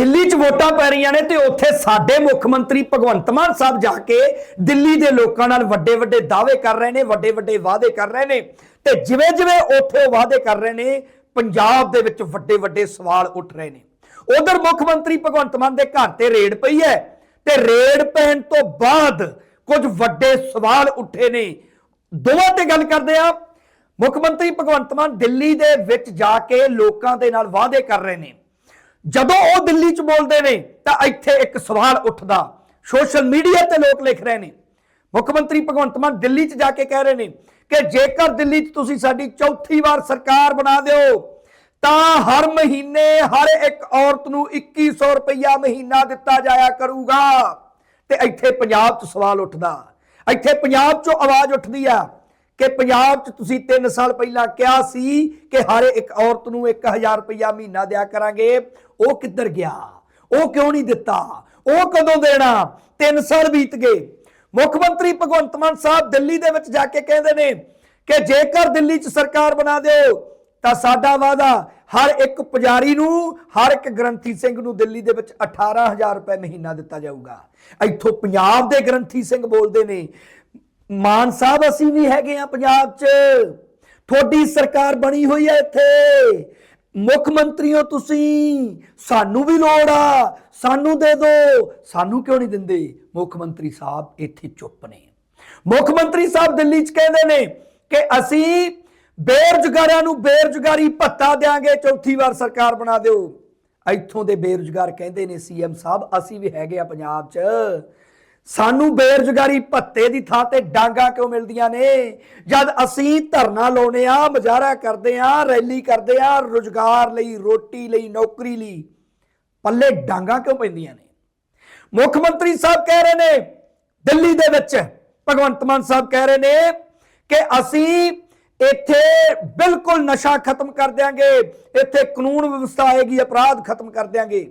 ਦਿੱਲੀ 'ਚ ਵੋਟਾਂ ਪੈ ਰਹੀਆਂ ਨੇ ਤੇ ਉੱਥੇ ਸਾਡੇ ਮੁੱਖ ਮੰਤਰੀ ਭਗਵੰਤ ਮਾਨ ਸਾਹਿਬ ਜਾ ਕੇ ਦਿੱਲੀ ਦੇ ਲੋਕਾਂ ਨਾਲ ਵੱਡੇ ਵੱਡੇ ਦਾਅਵੇ ਕਰ ਰਹੇ ਨੇ, ਵੱਡੇ ਵੱਡੇ ਵਾਅਦੇ ਕਰ ਰਹੇ ਨੇ ਤੇ ਜਿਵੇਂ ਜਿਵੇਂ ਉੱਥੇ ਵਾਅਦੇ ਕਰ ਰਹੇ ਨੇ, ਪੰਜਾਬ ਦੇ ਵਿੱਚ ਵੱਡੇ ਵੱਡੇ ਸਵਾਲ ਉੱਠ ਰਹੇ ਨੇ। ਉਧਰ ਮੁੱਖ ਮੰਤਰੀ ਭਗਵੰਤ ਮਾਨ ਦੇ ਘਰ ਤੇ ਰੇਡ ਪਈ ਹੈ ਤੇ ਰੇਡ ਪੈਣ ਤੋਂ ਬਾਅਦ ਕੁਝ ਵੱਡੇ ਸਵਾਲ ਉੱਠੇ ਨੇ। ਦੋਵਾਂ ਤੇ ਗੱਲ ਕਰਦੇ ਆ ਮੁੱਖ ਮੰਤਰੀ ਭਗਵੰਤ ਮਾਨ ਦਿੱਲੀ ਦੇ ਵਿੱਚ ਜਾ ਕੇ ਲੋਕਾਂ ਦੇ ਨਾਲ ਵਾਅਦੇ ਕਰ ਰਹੇ ਨੇ। ਜਦੋਂ ਉਹ ਦਿੱਲੀ 'ਚ ਬੋਲਦੇ ਨੇ, ਤਾਂ ਇੱਥੇ ਇੱਕ ਸਵਾਲ ਉੱਠਦਾ। ਸੋਸ਼ਲ ਮੀਡੀਆ ਤੇ ਲੋਕ ਲਿਖ ਰਹੇ ਨੇ। ਮੁੱਖ ਮੰਤਰੀ ਭਗਵੰਤ ਮਾਨ ਦਿੱਲੀ 'ਚ ਜਾ ਕੇ ਕਹਿ ਰਹੇ ਨੇ ਕਿ ਜੇਕਰ ਦਿੱਲੀ 'ਚ ਤੁਸੀਂ ਸਾਡੀ ਚੌਥੀ ਵਾਰ ਸਰਕਾਰ ਬਣਾ ਦਿਓ, ਤਾਂ ਹਰ ਮਹੀਨੇ ਹਰ ਇੱਕ ਔਰਤ ਨੂੰ 2100 ਰੁਪਇਆ ਮਹੀਨਾ ਦਿੱਤਾ ਜਾਇਆ ਕਰੂਗਾ। ਤੇ ਇੱਥੇ ਪੰਜਾਬ 'ਚ ਸਵਾਲ ਉੱਠਦਾ। ਇੱਥੇ ਪੰਜਾਬ 'ਚੋਂ ਆਵਾਜ਼ ਉੱਠਦੀ ਆ ਕਿ ਪੰਜਾਬ 'ਚ ਤੁਸੀਂ 3 ਸਾਲ ਪਹਿਲਾਂ ਕਿਹਾ ਸੀ ਕਿ ਹਰ ਇੱਕ ਔਰਤ ਨੂੰ 1000 ਰੁਪਇਆ ਮਹੀਨਾ ਦਿਆ ਕਰਾਂਗੇ। ਉਹ ਕਿੱਧਰ ਗਿਆ? ਉਹ ਕਿਉਂ ਨਹੀਂ ਦਿੱਤਾ? ਉਹ ਕਦੋਂ ਦੇਣਾ? 3 ਸਾਲ ਬੀਤ ਗਏ। ਮੁੱਖ ਮੰਤਰੀ ਭਗਵੰਤ ਮਾਨ ਸਾਹਿਬ ਦਿੱਲੀ ਦੇ ਵਿੱਚ ਜਾ ਕੇ ਕਹਿੰਦੇ ਨੇ ਕਿ ਜੇਕਰ ਦਿੱਲੀ 'ਚ ਸਰਕਾਰ ਬਣਾ ਦਿਓ, ਤਾਂ ਸਾਡਾ ਵਾਅਦਾ ਹਰ ਇੱਕ ਪੁਜਾਰੀ ਨੂੰ, ਹਰ ਇੱਕ ਗ੍ਰੰਥੀ ਸਿੰਘ ਨੂੰ ਦਿੱਲੀ ਦੇ ਵਿੱਚ 18000 ਰੁਪਏ ਮਹੀਨਾ ਦਿੱਤਾ ਜਾਊਗਾ। ਇੱਥੋਂ ਪੰਜਾਬ ਦੇ ਗ੍ਰੰਥੀ ਸਿੰਘ ਬੋਲਦੇ ਨੇ। ਮਾਨ ਸਾਹਿਬ, ਅਸੀਂ ਵੀ ਹੈਗੇ ਆ ਪੰਜਾਬ 'ਚ। ਤੁਹਾਡੀ ਸਰਕਾਰ ਬਣੀ ਹੋਈ ਹੈ ਇੱਥੇ। ਮੁੱਖ ਮੰਤਰੀਓ ਤੁਸੀਂ, ਸਾਨੂੰ ਵੀ ਲੋੜ ਆ। ਸਾਨੂੰ ਦੇ ਦਿਓ ਸਾਨੂੰ ਕਿਉਂ ਨਹੀਂ ਦਿੰਦੇ? ਮੁੱਖ ਮੰਤਰੀ ਸਾਹਿਬ ਇੱਥੇ ਚੁੱਪ ਨੇ। ਮੁੱਖ ਮੰਤਰੀ ਸਾਹਿਬ ਦਿੱਲੀ 'ਚ ਕਹਿੰਦੇ ਨੇ ਕਿ ਅਸੀਂ ਬੇਰੁਜ਼ਗਾਰਾਂ ਨੂੰ ਬੇਰੁਜ਼ਗਾਰੀ ਭੱਤਾ ਦੇਾਂਗੇ ਚੌਥੀ ਵਾਰ ਸਰਕਾਰ ਬਣਾ ਦਿਓ। ਇੱਥੋਂ ਦੇ ਬੇਰੁਜ਼ਗਾਰ ਕਹਿੰਦੇ ਨੇ ਸੀਐਮ ਸਾਹਿਬ, ਅਸੀਂ ਵੀ ਹੈਗੇ ਆ ਪੰਜਾਬ 'ਚ। ਸਾਨੂੰ ਬੇਰੁਜ਼ਗਾਰੀ ਭੱਤੇ ਦੀ ਥਾਂ ਤੇ ਡਾਂਗਾ ਕਿਉਂ ਮਿਲਦੀਆਂ ਨੇ? ਜਦ ਅਸੀਂ ਧਰਨਾ ਲਾਉਨੇ ਆ, ਮੁਜ਼ਾਹਰਾ ਕਰਦੇ ਆ, ਰੈਲੀ ਕਰਦੇ ਆ, ਰੁਜ਼ਗਾਰ ਲਈ, ਰੋਟੀ ਲਈ, ਨੌਕਰੀ ਲਈ, ਪੱਲੇ ਡਾਂਗਾ ਕਿਉਂ ਪੈਂਦੀਆਂ ਨੇ? ਮੁੱਖ ਮੰਤਰੀ ਸਾਹਿਬ ਕਹਿ ਰਹੇ ਨੇ, ਦਿੱਲੀ ਦੇ ਵਿੱਚ ਭਗਵੰਤ ਮਾਨ ਸਾਹਿਬ ਕਹਿ ਰਹੇ ਨੇ ਕਿ ਅਸੀਂ ਇੱਥੇ ਬਿਲਕੁਲ ਨਸ਼ਾ ਖਤਮ ਕਰ ਦਿਆਂਗੇ, ਇੱਥੇ ਕਾਨੂੰਨ ਵਿਵਸਥਾ ਆਏਗੀ, ਅਪਰਾਧ ਖਤਮ ਕਰ ਦਿਆਂਗੇ।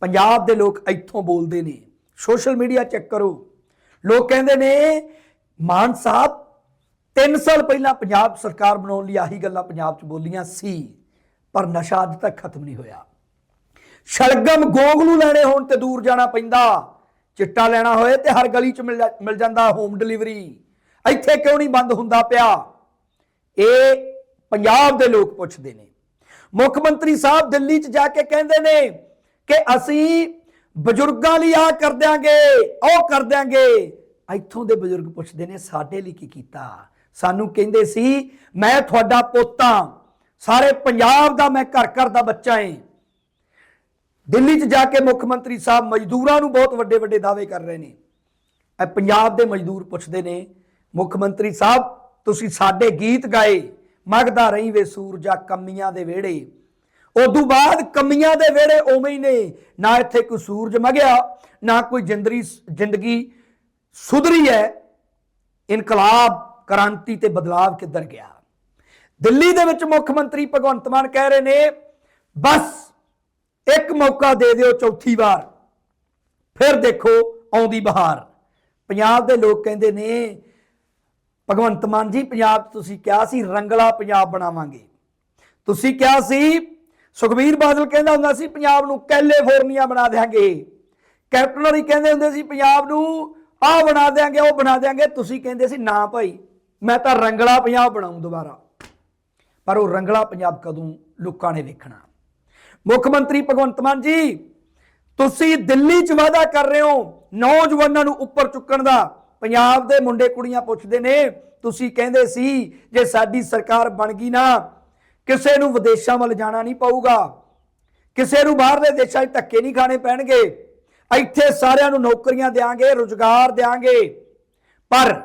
ਪੰਜਾਬ ਦੇ ਲੋਕ ਇੱਥੋਂ ਬੋਲਦੇ ਨੇ। ਸੋਸ਼ਲ ਮੀਡੀਆ ਚੈੱਕ ਕਰੋ। ਲੋਕ ਕਹਿੰਦੇ ਨੇ, ਮਾਨ ਸਾਹਿਬ 3 ਸਾਲ ਪਹਿਲਾਂ ਪੰਜਾਬ ਸਰਕਾਰ ਬਣਾਉਣ ਲਈ ਆਹੀ ਗੱਲਾਂ ਪੰਜਾਬ 'ਚ ਬੋਲੀਆਂ ਸੀ, ਪਰ ਨਸ਼ਾ ਅੱਜ ਤੱਕ ਖਤਮ ਨਹੀਂ ਹੋਇਆ। ਸ਼ਲਗਮ ਗੋਗਲੂ ਲੈਣੇ ਹੋਣ ਤੇ ਦੂਰ ਜਾਣਾ ਪੈਂਦਾ, ਚਿੱਟਾ ਲੈਣਾ ਹੋਏ ਤੇ ਹਰ ਗਲੀ 'ਚ ਮਿਲ ਜਾ- ਮਿਲ ਜਾਂਦਾ ਹੋਮ ਡਿਲੀਵਰੀ ਇੱਥੇ ਕਿਉਂ ਨਹੀਂ ਬੰਦ ਹੁੰਦਾ ਪਿਆ? ਇਹ ਪੰਜਾਬ ਦੇ ਲੋਕ ਪੁੱਛਦੇ ਨੇ। ਮੁੱਖ ਮੰਤਰੀ ਸਾਹਿਬ ਦਿੱਲੀ 'ਚ ਜਾ ਕੇ ਕਹਿੰਦੇ ਨੇ ਕਿ ਅਸੀਂ ਬਜ਼ੁਰਗਾਂ ਲਈ ਆ ਕਰ ਦਿਆਂਗੇ, ਉਹ ਕਰ ਦਿਆਂਗੇ। ਇੱਥੋਂ ਦੇ ਬਜ਼ੁਰਗ ਪੁੱਛਦੇ ਨੇ, ਸਾਡੇ ਲਈ ਕੀ ਕੀਤਾ? ਸਾਨੂੰ ਕਹਿੰਦੇ ਸੀ, ਮੈਂ ਤੁਹਾਡਾ ਪੋਤਾ ਸਾਰੇ ਪੰਜਾਬ ਦਾ ਮੈਂ ਘਰ ਘਰ ਦਾ ਬੱਚਾ ਏ। ਦਿੱਲੀ 'ਚ ਜਾ ਕੇ ਮੁੱਖ ਮੰਤਰੀ ਸਾਹਿਬ ਮਜ਼ਦੂਰਾਂ ਨੂੰ ਬਹੁਤ ਵੱਡੇ ਵੱਡੇ ਦਾਅਵੇ ਕਰ ਰਹੇ ਨੇ। ਇਹ ਪੰਜਾਬ ਦੇ ਮਜ਼ਦੂਰ ਪੁੱਛਦੇ ਨੇ, ਮੁੱਖ ਮੰਤਰੀ ਸਾਹਿਬ, ਤੁਸੀਂ ਸਾਡੇ ਗੀਤ ਗਾਏ, ਮਗਦਾ ਰਹੀ ਵੇ ਸੂਰਜਾ ਕਮੀਆਂ ਦੇ ਵਿਹੜੇ। ਉਦੋਂ ਬਾਅਦ ਕਮੀਆਂ ਦੇ ਵਿਹੜੇ ਉਵੇਂ ਹੀ ਨੇ। ਨਾ ਇੱਥੇ ਕੋਈ ਸੂਰਜ ਮਗਿਆ, ਨਾ ਕੋਈ ਜਿੰਦਰੀ ਜ਼ਿੰਦਗੀ ਸੁਧਰੀ ਹੈ ਇਨਕਲਾਬ, ਕ੍ਰਾਂਤੀ ਤੇ ਬਦਲਾਵ ਕਿੱਧਰ ਗਿਆ? ਦਿੱਲੀ ਦੇ ਵਿੱਚ ਮੁੱਖ ਮੰਤਰੀ ਭਗਵੰਤ ਮਾਨ ਕਹਿ ਰਹੇ ਨੇ, ਬਸ, ਇੱਕ ਮੌਕਾ ਦੇ ਦਿਓ ਚੌਥੀ ਵਾਰ। ਫਿਰ ਦੇਖੋ ਆਉਂਦੀ ਬਹਾਰ। ਪੰਜਾਬ ਦੇ ਲੋਕ ਕਹਿੰਦੇ ਨੇ, ਭਗਵੰਤ ਮਾਨ ਜੀ, ਪੰਜਾਬ 'ਚ ਤੁਸੀਂ ਕਿਹਾ ਸੀ, ਰੰਗਲਾ ਪੰਜਾਬ ਬਣਾਵਾਂਗੇ। ਤੁਸੀਂ ਕਿਹਾ ਸੀ ਸੁਖਬੀਰ ਬਾਦਲ ਕਹਿੰਦਾ ਹੁੰਦਾ ਸੀ, ਪੰਜਾਬ ਨੂੰ ਕੈਲੀਫੋਰਨੀਆ ਬਣਾ ਦੇਾਂਗੇ ਕੈਪਟਨ ਹੋਰੀ ਕਹਿੰਦੇ ਹੁੰਦੇ ਸੀ, ਪੰਜਾਬ ਨੂੰ ਆਹ ਬਣਾ ਦੇਾਂਗੇ ਉਹ ਬਣਾ ਦੇਾਂਗੇ ਤੁਸੀਂ ਕਹਿੰਦੇ ਸੀ, ਨਾ ਭਾਈ, ਮੈਂ ਤਾਂ ਰੰਗਲਾ ਪੰਜਾਬ ਬਣਾਉਂ ਦੁਬਾਰਾ। ਪਰ ਉਹ ਰੰਗਲਾ ਪੰਜਾਬ ਕਦੋਂ ਲੋਕਾਂ ਨੇ ਵੇਖਣਾ। ਮੁੱਖ ਮੰਤਰੀ ਭਗਵੰਤ ਮਾਨ ਜੀ, ਤੁਸੀਂ ਦਿੱਲੀ 'ਚ ਵਾਅਦਾ ਕਰ ਰਹੇ ਹੋ, ਨੌਜਵਾਨਾਂ ਨੂੰ ਉੱਪਰ ਚੁੱਕਣ ਦਾ। ਪੰਜਾਬ ਦੇ ਮੁੰਡੇ ਕੁੜੀਆਂ ਪੁੱਛਦੇ ਨੇ, ਤੁਸੀਂ ਕਹਿੰਦੇ ਸੀ, ਜੇ ਸਾਡੀ ਸਰਕਾਰ ਬਣ ਗਈ ਨਾ ਕਿਸੇ ਨੂੰ ਵਿਦੇਸ਼ਾਂ ਵੱਲ ਜਾਣਾ ਨਹੀਂ ਪਊਗਾ। ਕਿਸੇ ਨੂੰ ਬਾਹਰਲੇ ਦੇਸ਼ਾਂ 'ਚ ਧੱਕੇ ਨਹੀਂ ਖਾਣੇ ਪੈਣਗੇ। ਇੱਥੇ ਸਾਰਿਆਂ ਨੂੰ ਨੌਕਰੀਆਂ ਦੇਾਂਗੇ ਰੁਜ਼ਗਾਰ ਦੇਾਂਗੇ ਪਰ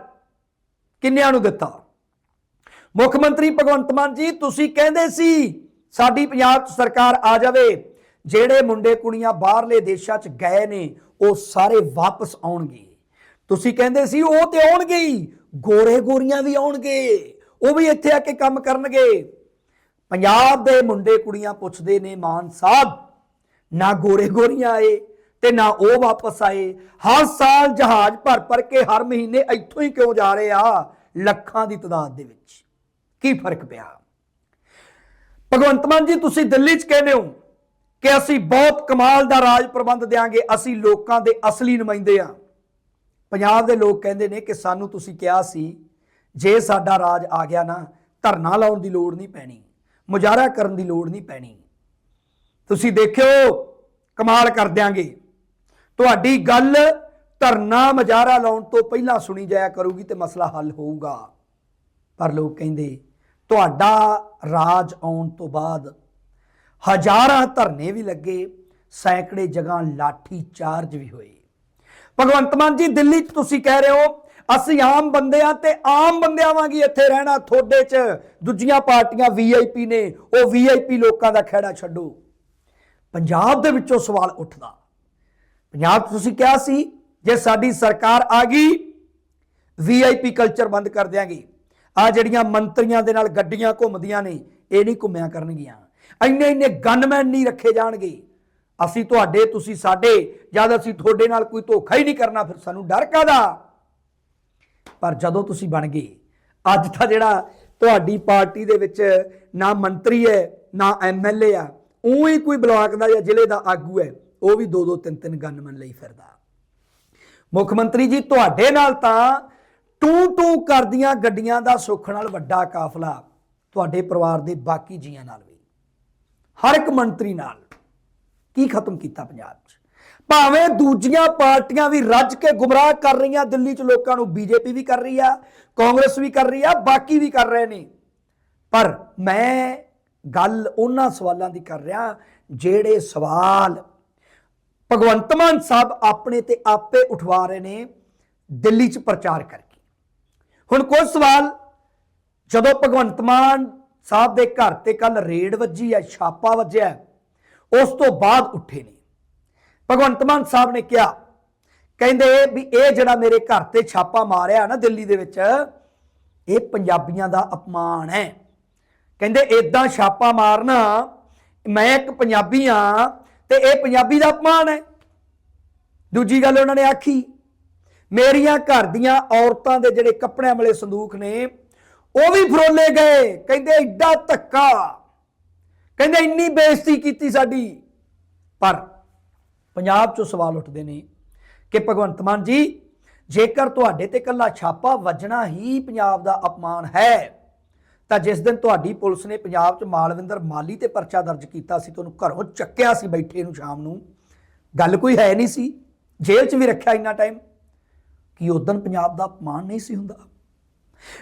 ਕਿੰਨਿਆਂ ਨੂੰ ਦਿੱਤਾ? ਮੁੱਖ ਮੰਤਰੀ ਭਗਵੰਤ ਮਾਨ ਜੀ, ਤੁਸੀਂ ਕਹਿੰਦੇ ਸੀ, ਸਾਡੀ ਪੰਜਾਬ ਸਰਕਾਰ ਆ ਜਾਵੇ। ਜਿਹੜੇ ਮੁੰਡੇ ਕੁੜੀਆਂ ਬਾਹਰਲੇ ਦੇਸ਼ਾਂ 'ਚ ਗਏ ਨੇ, ਉਹ ਸਾਰੇ ਵਾਪਸ ਆਉਣਗੇ। ਤੁਸੀਂ ਕਹਿੰਦੇ ਸੀ, ਉਹ ਤੇ ਆਉਣਗੇ ਹੀ। ਗੋਰੇ ਗੋਰੀਆਂ ਵੀ ਆਉਣਗੇ। ਉਹ ਵੀ ਇੱਥੇ ਆ ਕੇ ਕੰਮ ਕਰਨਗੇ। ਪੰਜਾਬ ਦੇ ਮੁੰਡੇ ਕੁੜੀਆਂ ਪੁੱਛਦੇ ਨੇ, ਮਾਨ ਸਾਹਿਬ, ਨਾ ਗੋਰੇ ਗੋਰੀਆਂ ਆਏ ਤੇ ਨਾ ਉਹ ਵਾਪਸ ਆਏ। ਹਰ ਸਾਲ ਜਹਾਜ਼ ਭਰ ਭਰ ਕੇ ਹਰ ਮਹੀਨੇ ਇੱਥੋਂ ਹੀ ਕਿਉਂ ਜਾ ਰਹੇ ਆ? ਲੱਖਾਂ ਦੀ ਤਾਦਾਦ ਦੇ ਵਿੱਚ। ਕੀ ਫ਼ਰਕ ਪਿਆ? ਭਗਵੰਤ ਮਾਨ ਜੀ, ਤੁਸੀਂ ਦਿੱਲੀ 'ਚ ਕਹਿੰਦੇ ਹੋ ਕਿ ਅਸੀਂ ਬਹੁਤ ਕਮਾਲ ਦਾ ਰਾਜ ਪ੍ਰਬੰਧ ਦੇਾਂਗੇ ਅਸੀਂ ਲੋਕਾਂ ਦੇ ਅਸਲੀ ਨੁਮਾਇੰਦੇ ਆ। ਪੰਜਾਬ ਦੇ ਲੋਕ ਕਹਿੰਦੇ ਨੇ ਕਿ ਸਾਨੂੰ ਤੁਸੀਂ ਕਿਹਾ ਸੀ, ਜੇ ਸਾਡਾ ਰਾਜ ਆ ਗਿਆ ਨਾ, ਧਰਨਾ ਲਾਉਣ ਦੀ ਲੋੜ ਨਹੀਂ ਪੈਣੀ। ਮੁਜ਼ਾਹਰਾ ਕਰਨ ਦੀ ਲੋੜ ਨਹੀਂ ਪੈਣੀ। ਤੁਸੀਂ ਦੇਖਿਓ, ਕਮਾਲ ਕਰ ਦਿਆਂਗੇ। ਤੁਹਾਡੀ ਗੱਲ ਧਰਨਾ ਮੁਜ਼ਾਹਰਾ ਲਾਉਣ ਤੋਂ ਪਹਿਲਾਂ ਸੁਣੀ ਜਾਇਆ ਕਰੂਗੀ ਤੇ ਮਸਲਾ ਹੱਲ ਹੋਊਗਾ। ਪਰ ਲੋਕ ਕਹਿੰਦੇ, ਤੁਹਾਡਾ ਰਾਜ ਆਉਣ ਤੋਂ ਬਾਅਦ ਹਜ਼ਾਰਾਂ ਧਰਨੇ ਵੀ ਲੱਗੇ, ਸੈਂਕੜੇ ਜਗ੍ਹਾ ਲਾਠੀ ਚਾਰਜ ਵੀ ਹੋਏ। ਭਗਵੰਤ ਮਾਨ ਜੀ, ਦਿੱਲੀ 'ਚ ਤੁਸੀਂ ਕਹਿ ਰਹੇ ਹੋ ਅਸੀਂ ਆਮ ਬੰਦੇ ਆ ਤੇ ਆਮ ਬੰਦਿਆਂ ਵਾਂਗੀ ਇੱਥੇ ਰਹਿਣਾ ਥੋੜੇ 'ਚ। ਦੂਜੀਆਂ ਪਾਰਟੀਆਂ ਵੀਆਈਪੀ ਨੇ, ਉਹ ਵੀਆਈਪੀ ਲੋਕਾਂ ਦਾ ਖਹਿੜਾ ਛੱਡੋ। ਪੰਜਾਬ ਦੇ ਵਿੱਚੋਂ ਸਵਾਲ ਉੱਠਦਾ। ਪੰਜਾਬ 'ਚ ਤੁਸੀਂ ਕਿਹਾ ਸੀ, ਜੇ ਸਾਡੀ ਸਰਕਾਰ ਆ ਗਈ ਵੀਆਈਪੀ ਕਲਚਰ ਬੰਦ ਕਰ ਦਿਆਂਗੇ। ਆ ਜਿਹੜੀਆਂ ਮੰਤਰੀਆਂ ਦੇ ਨਾਲ ਗੱਡੀਆਂ ਘੁੰਮਦੀਆਂ ਨੇ, ਇਹ ਨਹੀਂ ਘੁੰਮਿਆ ਕਰਨਗੀਆਂ। ਇੰਨੇ ਇੰਨੇ ਗਨਮੈਨ ਨਹੀਂ ਰੱਖੇ ਜਾਣਗੇ। ਅਸੀਂ ਤੁਹਾਡੇ, ਤੁਸੀਂ ਸਾਡੇ, ਜਦ ਅਸੀਂ ਤੁਹਾਡੇ ਨਾਲ ਕੋਈ ਧੋਖਾ ਹੀ ਨਹੀਂ ਕਰਨਾ, ਫਿਰ ਸਾਨੂੰ ਡਰ ਕਾਦਾ ਪਰ ਜਦੋਂ ਤੁਸੀਂ ਬਣ ਗਏ, ਅੱਜ ਤਾਂ ਜਿਹੜਾ ਤੁਹਾਡੀ ਪਾਰਟੀ ਦੇ ਵਿੱਚ ਨਾ ਮੰਤਰੀ ਹੈ, ਨਾ ਐਮਐਲਏ ਆ ਉਹੀ ਕੋਈ ਬਲਾਕ ਦਾ ਜਾਂ ਜ਼ਿਲ੍ਹੇ ਦਾ ਆਗੂ ਹੈ, ਉਹ ਵੀ ਦੋ ਦੋ ਤਿੰਨ ਤਿੰਨ ਗਨਮੈਨ ਲਈ ਫਿਰਦਾ। ਮੁੱਖ ਮੰਤਰੀ ਜੀ, ਤੁਹਾਡੇ ਨਾਲ ਤਾਂ ਟੂ ਟੂ ਕਰਦੀਆਂ ਗੱਡੀਆਂ ਦਾ ਸੁੱਖ ਨਾਲ ਵੱਡਾ ਕਾਫਲਾ ਤੁਹਾਡੇ ਪਰਿਵਾਰ ਦੇ ਬਾਕੀ ਜੀਆਂ ਨਾਲ ਵੀ। ਹਰ ਇੱਕ ਮੰਤਰੀ ਨਾਲ ਕੀ ਖਤਮ ਕੀਤਾ ਪੰਜਾਬ 'ਚ? ਭਾਵੇਂ ਦੂਜੀਆਂ ਪਾਰਟੀਆਂ ਵੀ ਰੱਜ ਕੇ ਗੁੰਮਰਾਹ ਕਰ ਰਹੀਆਂ, ਦਿੱਲੀ 'ਚ ਲੋਕਾਂ ਨੂੰ ਬੀਜੇਪੀ ਵੀ ਕਰ ਰਹੀ ਆ, ਕਾਂਗਰਸ ਵੀ ਕਰ ਰਹੀ ਆ, ਬਾਕੀ ਵੀ ਕਰ ਰਹੇ ਨੇ। ਪਰ ਮੈਂ ਗੱਲ ਉਹਨਾਂ ਸਵਾਲਾਂ ਦੀ ਕਰ ਰਿਹਾ, ਜਿਹੜੇ ਸਵਾਲ ਭਗਵੰਤ ਮਾਨ ਸਾਹਿਬ ਆਪਣੇ ਤੇ ਆਪੇ ਉਠਵਾ ਰਹੇ ਨੇ, ਦਿੱਲੀ 'ਚ ਪ੍ਰਚਾਰ ਕਰਕੇ। ਹੁਣ ਕੁਝ ਸਵਾਲ, ਜਦੋਂ ਭਗਵੰਤ ਮਾਨ ਸਾਹਿਬ ਦੇ ਘਰ ਤੇ ਕੱਲ ਰੇਡ ਵੱਜੀ ਹੈ, ਛਾਪਾ ਵੱਜਿਆ, ਉਸ ਤੋਂ ਬਾਅਦ ਉੱਠੇ ਨੇ। ਭਗਵੰਤ ਮਾਨ ਸਾਹਿਬ ਨੇ ਕਿਹਾ, ਕਹਿੰਦੇ ਵੀ ਇਹ ਜਿਹੜਾ ਮੇਰੇ ਘਰ ਤੇ ਛਾਪਾ ਮਾਰਿਆ ਨਾ ਦਿੱਲੀ ਦੇ ਵਿੱਚ, ਇਹ ਪੰਜਾਬੀਆਂ ਦਾ ਅਪਮਾਨ ਹੈ। ਕਹਿੰਦੇ ਇਦਾਂ ਛਾਪਾ ਮਾਰਨਾ, ਮੈਂ ਇੱਕ ਪੰਜਾਬੀ ਆ ਤੇ ਇਹ ਪੰਜਾਬੀ ਦਾ ਅਪਮਾਨ ਹੈ। ਦੂਜੀ ਗੱਲ ਉਹਨਾਂ ਨੇ ਆਖੀ, ਮੇਰੀਆਂ ਘਰ ਦੀਆਂ ਔਰਤਾਂ ਦੇ ਜਿਹੜੇ ਕੱਪੜਿਆਂ ਵਾਲੇ ਸੰਦੂਕ ਨੇ, ਉਹ ਵੀ ਫਰੋਲੇ ਗਏ। ਕਹਿੰਦੇ ਐਡਾ ਧੱਕਾ, ਕਹਿੰਦੇ ਇੰਨੀ ਬੇਇੱਜ਼ਤੀ ਕੀਤੀ ਸਾਡੀ। ਪਰ ਪੰਜਾਬ 'ਚੋਂ ਸਵਾਲ ਉੱਠਦੇ ਨੇ ਕਿ ਭਗਵੰਤ ਮਾਨ ਜੀ, ਜੇਕਰ ਤੁਹਾਡੇ ਤੇ ਕੱਲਾ ਛਾਪਾ ਵੱਜਣਾ ਹੀ ਪੰਜਾਬ ਦਾ ਅਪਮਾਨ ਹੈ, ਤਾਂ ਜਿਸ ਦਿਨ ਤੁਹਾਡੀ ਪੁਲਿਸ ਨੇ ਪੰਜਾਬ 'ਚ ਮਾਲਵਿੰਦਰ ਮਾਲੀ ਤੇ ਪਰਚਾ ਦਰਜ ਕੀਤਾ ਸੀ ਤੁਹਾਨੂੰ ਘਰੋਂ ਚੱਕਿਆ ਸੀ ਬੈਠੇ ਨੂੰ ਸ਼ਾਮ ਨੂੰ, ਗੱਲ ਕੋਈ ਹੈ ਨਹੀਂ ਸੀ? ਜੇਲ੍ਹ 'ਚ ਵੀ ਰੱਖਿਆ ਇੰਨਾ ਟਾਈਮ ਕਿ ਉਦੋਂ ਪੰਜਾਬ ਦਾ ਅਪਮਾਨ ਨਹੀਂ ਸੀ ਹੁੰਦਾ?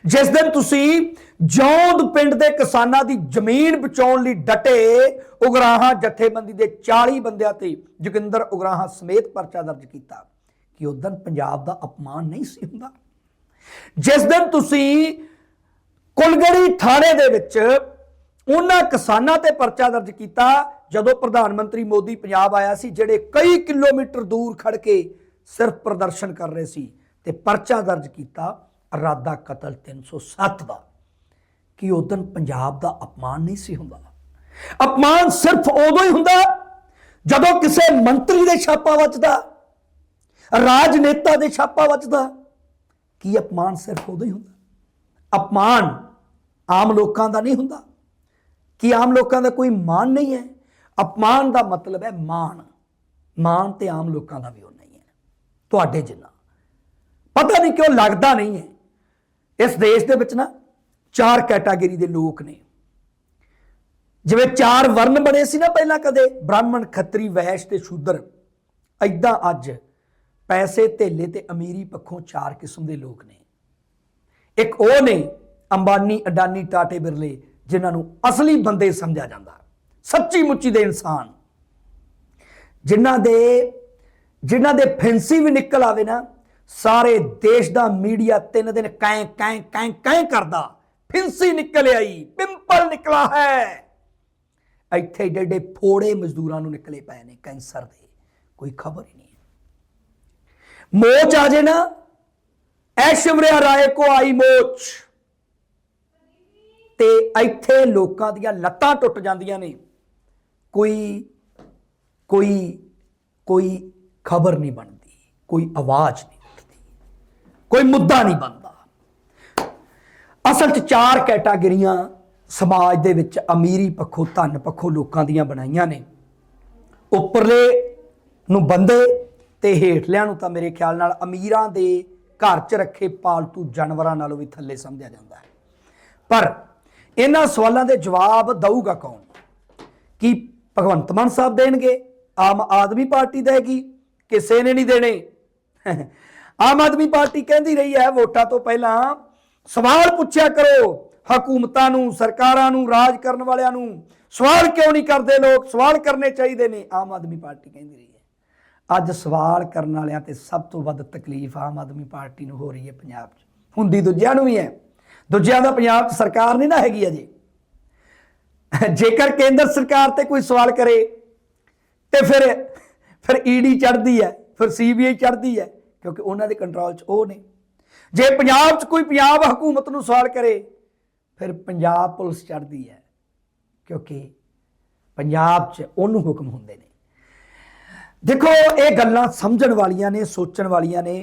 ਜਿਸ ਦਿਨ ਤੁਸੀਂ ਜੌਂਦ ਪਿੰਡ ਦੇ ਕਿਸਾਨਾਂ ਦੀ ਜ਼ਮੀਨ ਬਚਾਉਣ ਲਈ ਡਟੇ, ਉਗਰਾਹਾਂ ਜਥੇਬੰਦੀ ਦੇ 40 ਬੰਦਿਆਂ ਤੇ ਜੋਗਿੰਦਰ ਉਗਰਾਹਾਂ ਸਮੇਤ ਪਰਚਾ ਦਰਜ ਕੀਤਾ ਕਿ ਉਦੋਂ ਪੰਜਾਬ ਦਾ ਅਪਮਾਨ ਨਹੀਂ ਸੀ ਹੁੰਦਾ। ਜਿਸ ਦਿਨ ਤੁਸੀਂ ਕੁਲਗੜੀ ਥਾਣੇ ਦੇ ਵਿੱਚ ਉਹਨਾਂ ਕਿਸਾਨਾਂ ਤੇ ਪਰਚਾ ਦਰਜ ਕੀਤਾ, ਜਦੋਂ ਪ੍ਰਧਾਨ ਮੰਤਰੀ ਮੋਦੀ ਪੰਜਾਬ ਆਇਆ ਸੀ, ਜਿਹੜੇ ਕਈ ਕਿਲੋਮੀਟਰ ਦੂਰ ਖੜ ਕੇ ਸਿਰਫ ਪ੍ਰਦਰਸ਼ਨ ਕਰ ਰਹੇ ਸੀ ਤੇ ਪਰਚਾ ਦਰਜ ਕੀਤਾ ਇਰਾਦਾ ਕਤਲ 307 ਦਾ, ਕਿ ਉਦੋਂ ਪੰਜਾਬ ਦਾ ਅਪਮਾਨ ਨਹੀਂ ਸੀ ਹੁੰਦਾ। ਅਪਮਾਨ ਸਿਰਫ ਉਦੋਂ ਹੀ ਹੁੰਦਾ ਜਦੋਂ ਕਿਸੇ ਮੰਤਰੀ ਦੇ ਛਾਪਾ ਵੱਜਦਾ, ਰਾਜਨੇਤਾ ਦੇ ਛਾਪਾ ਵੱਜਦਾ, ਕੀ ਅਪਮਾਨ ਸਿਰਫ ਉਦੋਂ ਹੀ ਹੁੰਦਾ। ਅਪਮਾਨ ਆਮ ਲੋਕਾਂ ਦਾ ਨਹੀਂ ਹੁੰਦਾ, ਕੀ ਆਮ ਲੋਕਾਂ ਦਾ ਕੋਈ ਮਾਣ ਨਹੀਂ ਹੈ। ਅਪਮਾਨ ਦਾ ਮਤਲਬ ਹੈ ਮਾਣ। ਮਾਣ ਤੇ ਆਮ ਲੋਕਾਂ ਦਾ ਵੀ ਉਹ ਨਹੀਂ ਹੈ। ਤੁਹਾਡੇ ਜਿੰਨਾ। ਪਤਾ ਨਹੀਂ ਕਿਉਂ ਲੱਗਦਾ ਨਹੀਂ ਹੈ ਇਸ ਦੇਸ਼ ਦੇ ਵਿੱਚ ਨਾ ਚਾਰ ਕੈਟਾਗਰੀ ਦੇ ਲੋਕ ਨੇ। ਜਿਵੇਂ ਚਾਰ ਵਰਨ ਬਣੇ ਸੀ ਨਾ ਪਹਿਲਾਂ ਕਦੇ, ਬ੍ਰਾਹਮਣ, ਖੱਤਰੀ ਵੈਸ਼ ਤੇ ਸ਼ੂਦਰ। ਐਦਾਂ ਅੱਜ ਪੈਸੇ, ਧੇਲੇ ਤੇ ਅਮੀਰੀ ਪੱਖੋਂ ਚਾਰ ਕਿਸਮ ਦੇ ਲੋਕ ਨੇ। ਇੱਕ ਉਹ ਨੇ ਅੰਬਾਨੀ, ਅਡਾਨੀ, ਟਾਟੇ, ਬਿਰਲੇ, ਜਿਨ੍ਹਾਂ ਨੂੰ ਅਸਲੀ ਬੰਦੇ ਸਮਝਿਆ ਜਾਂਦਾ। ਸੱਚੀ ਮੁੱਚੀ ਦੇ ਇਨਸਾਨ। ਜਿਨ੍ਹਾਂ ਦੇ ਜਿਨ੍ਹਾਂ ਦੇ ਫੈਂਸੀ ਵੀ ਨਿਕਲ ਆਵੇ ਨਾ ਸਾਰੇ ਦੇਸ਼ ਦਾ ਮੀਡੀਆ ਤਿੰਨ ਦਿਨ ਕੈਂ ਕੈਂ ਕੈਂ ਕੈਂ ਕਰਦਾ। ਫਿੰਸੀ ਨਿਕਲ ਆਈ, ਪਿੰਪਲ ਨਿਕਲਾ ਹੈ। ਇੱਥੇ ਏਡੇ ਏਡੇ ਫੋੜੇ ਮਜ਼ਦੂਰਾਂ ਨੂੰ ਨਿਕਲੇ ਪਏ ਨੇ ਕੈਂਸਰ ਦੇ, ਕੋਈ ਖਬਰ ਹੀ ਨਹੀਂ ਮੋਚ ਆ ਜੇ ਨਾ ਐਸ਼ਵਰਿਆ ਰਾਏ ਕੋ ਆਈ ਮੋਚ। ਤੇ ਇੱਥੇ ਲੋਕਾਂ ਦੀਆਂ ਲੱਤਾਂ ਟੁੱਟ ਜਾਂਦੀਆਂ ਨੇ। ਕੋਈ ਕੋਈ ਕੋਈ ਖਬਰ ਨਹੀਂ ਬਣਦੀ, ਕੋਈ ਆਵਾਜ਼ ਨਹੀਂ। ਕੋਈ ਮੁੱਦਾ ਨਹੀਂ ਬਣਦਾ। ਅਸਲ 'ਚ ਚਾਰ ਕੈਟਾਗਰੀਆਂ ਸਮਾਜ ਦੇ ਵਿੱਚ ਅਮੀਰੀ ਪੱਖੋਂ, ਧਨ ਪੱਖੋਂ ਲੋਕਾਂ ਦੀਆਂ ਬਣਾਈਆਂ ਨੇ। ਉੱਪਰਲੇ ਨੂੰ ਬੰਦੇ ਤੇ ਹੇਠਲਿਆਂ ਨੂੰ ਤਾਂ ਮੇਰੇ ਖਿਆਲ ਨਾਲ ਅਮੀਰਾਂ ਦੇ ਘਰ 'ਚ ਰੱਖੇ ਪਾਲਤੂ ਜਾਨਵਰਾਂ ਨਾਲੋਂ ਵੀ ਥੱਲੇ ਸਮਝਿਆ ਜਾਂਦਾ ਹੈ। ਪਰ ਇਹਨਾਂ ਸਵਾਲਾਂ ਦੇ ਜਵਾਬ ਦਊਗਾ ਕੌਣ? ਕੀ ਭਗਵੰਤ ਮਾਨ ਸਾਹਿਬ ਦੇਣਗੇ? ਆਮ ਆਦਮੀ ਪਾਰਟੀ ਦੇਗੀ? ਕਿਸੇ ਨੇ ਨਹੀਂ ਦੇਣੇ? ਆਮ ਆਦਮੀ ਪਾਰਟੀ ਕਹਿੰਦੀ ਰਹੀ ਹੈ, ਵੋਟਾਂ ਤੋਂ ਪਹਿਲਾਂ ਸਵਾਲ ਪੁੱਛਿਆ ਕਰੋ, ਹਕੂਮਤਾਂ ਨੂੰ, ਸਰਕਾਰਾਂ ਨੂੰ, ਰਾਜ ਕਰਨ ਵਾਲਿਆਂ ਨੂੰ। ਸਵਾਲ ਕਿਉਂ ਨਹੀਂ ਕਰਦੇ ਲੋਕ? ਸਵਾਲ ਕਰਨੇ ਚਾਹੀਦੇ ਨੇ, ਆਮ ਆਦਮੀ ਪਾਰਟੀ ਕਹਿੰਦੀ ਰਹੀ ਹੈ। ਅੱਜ ਸਵਾਲ ਕਰਨ ਵਾਲਿਆਂ ਤੇ ਸਭ ਤੋਂ ਵੱਧ ਤਕਲੀਫ ਆਮ ਆਦਮੀ ਪਾਰਟੀ ਨੂੰ ਹੋ ਰਹੀ ਹੈ ਪੰਜਾਬ 'ਚ। ਹੁੰਦੀ ਦੂਜਿਆਂ ਨੂੰ ਵੀ ਹੈ। ਦੂਜਿਆਂ ਦਾ ਪੰਜਾਬ 'ਚ ਸਰਕਾਰ ਨਹੀਂ ਨਾ ਹੈਗੀ ਅਜੇ। ਜੇਕਰ ਕੇਂਦਰ ਸਰਕਾਰ ਤੇ ਕੋਈ ਸਵਾਲ ਕਰੇ, ਤੇ ਫਿਰ ਫਿਰ ਈਡੀ ਚੜਦੀ ਹੈ, ਫਿਰ ਸੀਬੀਆਈ ਚੜਦੀ ਹੈ। ਕਿਉਂਕਿ ਉਹਨਾਂ ਦੇ ਕੰਟਰੋਲ 'ਚ ਉਹ ਨੇ। ਜੇ ਪੰਜਾਬ 'ਚ ਕੋਈ ਪੰਜਾਬ ਹਕੂਮਤ ਨੂੰ ਸਵਾਲ ਕਰੇ, ਫਿਰ ਪੰਜਾਬ ਪੁਲਿਸ ਚੜਦੀ ਹੈ, ਕਿਉਂਕਿ ਪੰਜਾਬ 'ਚ ਉਹਨੂੰ ਹੁਕਮ ਹੁੰਦੇ ਨੇ। ਦੇਖੋ, ਇਹ ਗੱਲਾਂ ਸਮਝਣ ਵਾਲੀਆਂ ਨੇ, ਸੋਚਣ ਵਾਲੀਆਂ ਨੇ,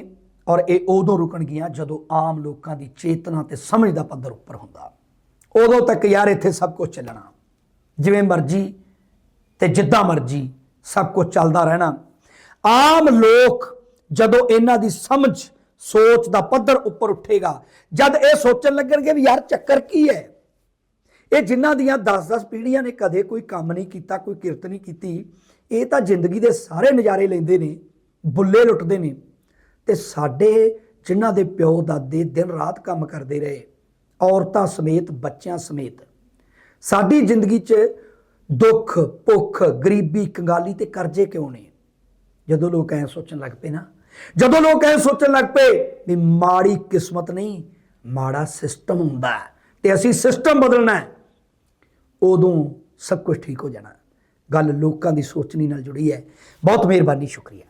ਔਰ ਇਹ ਉਦੋਂ ਰੁਕਣਗੀਆਂ ਜਦੋਂ ਆਮ ਲੋਕਾਂ ਦੀ ਚੇਤਨਾ ਤੇ ਸਮਝ ਦਾ ਪੱਧਰ ਉੱਪਰ ਹੁੰਦਾ। ਉਦੋਂ ਤੱਕ ਯਾਰ ਇੱਥੇ ਸਭ ਕੁਝ ਚੱਲਣਾ। ਜਿਵੇਂ ਮਰਜ਼ੀ ਤੇ ਜਿੱਦਾਂ ਮਰਜ਼ੀ ਸਭ ਕੁਝ ਚੱਲਦਾ ਰਹਿਣਾ। ਆਮ ਲੋਕ ਜਦੋਂ ਇਹਨਾਂ ਦੀ ਸਮਝ, ਸੋਚ ਦਾ ਪੱਧਰ ਉੱਪਰ ਉੱਠੇਗਾ, ਜਦ ਇਹ ਸੋਚਣ ਲੱਗਣਗੇ ਵੀ ਯਾਰ ਚੱਕਰ ਕੀ ਹੈ? ਇਹ ਜਿਨ੍ਹਾਂ ਦੀਆਂ 10-10 ਪੀੜ੍ਹੀਆਂ ਨੇ ਕਦੇ ਕੋਈ ਕੰਮ ਨਹੀਂ ਕੀਤਾ, ਕੋਈ ਕਿਰਤ ਨਹੀਂ ਕੀਤੀ, ਇਹ ਤਾਂ ਜ਼ਿੰਦਗੀ ਦੇ ਸਾਰੇ ਨਜ਼ਾਰੇ ਲੈਂਦੇ ਨੇ, ਬੁੱਲੇ ਲੁੱਟਦੇ ਨੇ ਤੇ ਸਾਡੇ ਜਿਨ੍ਹਾਂ ਦੇ ਪਿਓ ਦਾਦੇ ਦਿਨ ਰਾਤ ਕੰਮ ਕਰਦੇ ਰਹੇ, ਔਰਤਾਂ ਸਮੇਤ, ਬੱਚਿਆਂ ਸਮੇਤ, ਸਾਡੀ ਜ਼ਿੰਦਗੀ 'ਚ ਦੁੱਖ, ਭੁੱਖ, ਗਰੀਬੀ ਕੰਗਾਲੀ ਤੇ ਕਰਜ਼ੇ ਕਿਉਂ ਨੇ? ਜਦੋਂ ਲੋਕ ਐ ਸੋਚਣ ਲੱਗ ਪਏ ਨਾ ਜਦੋਂ ਲੋਕ ਇਹ ਸੋਚਣ ਲੱਗ ਪਏ ਵੀ ਮਾੜੀ ਕਿਸਮਤ ਨਹੀਂ, ਮਾੜਾ ਸਿਸਟਮ ਹੁੰਦਾ ਹੈ ਤੇ ਅਸੀਂ ਸਿਸਟਮ ਬਦਲਣਾ ਹੈ, ਉਦੋਂ ਸਭ ਕੁਝ ਠੀਕ ਹੋ ਜਾਣਾ। ਗੱਲ ਲੋਕਾਂ ਦੀ ਸੋਚਣੀ ਨਾਲ ਜੁੜੀ ਹੈ। ਬਹੁਤ ਮਿਹਰਬਾਨੀ, ਸ਼ੁਕਰੀਆ।